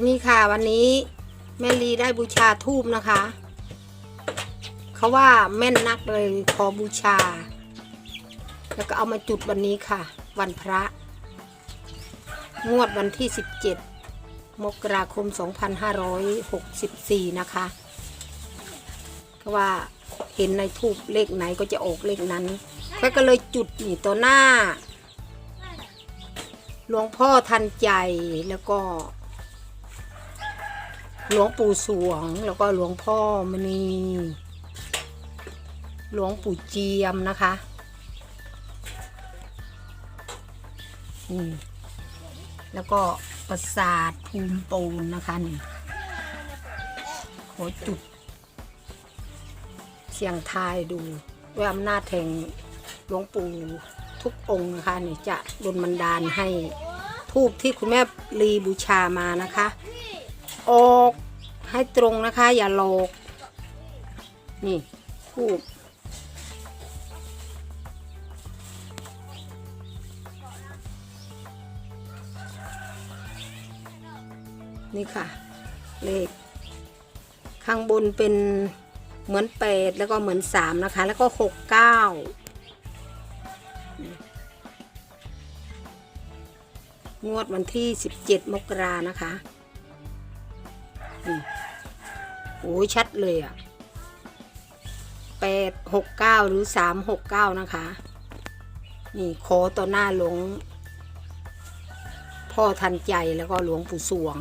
นี่ค่ะวันนี้แม่ลีได้บูชาทูบนะคะ เขาว่าแม่นนักเลยขอบูชา แล้วก็เอามาจุดวันนี้ค่ะ วันพระ งวดวันที่ 17 มกราคม 2564 นะคะก็ว่าเห็นในทูบเลขไหนก็จะออกเลขนั้นแม่ก็เลยจุดนี่ตัวหน้าหลวงพ่อทันใจแล้วก็ หลวงปู่สวงแล้วก็หลวงพ่อมณีหลวงปู่เจียมนะคะนี่แล้วก็ปราสาทภูมิปูนนะคะนี่ขอจุด เสียงทายดูด้วยอำนาจแห่งหลวงปู่ทุกองค์นะคะนี่จะดลบันดาลให้ทูบที่คุณแม่ลีบูชามานะคะ ให้ตรงนะคะ อย่าหลอกนี่ทูบนี่ค่ะ เลข ข้างบนเป็นเหมือนแปดแล้วก็เหมือนสามนะคะ แล้วก็หกเก้างวดวันที่สิบเจ็ดมกรานะคะ นี่โอ้ยชัดเลยอะแปดหกเก้าหรือสามหกเก้านะคะ นี่ขอต่อหน้าหลวงพ่อทันใจแล้วก็หลวงปู่สวง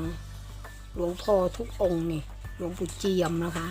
หลวงพ่อทุกองค์นี่ หลวงปู่เจียมนะคะ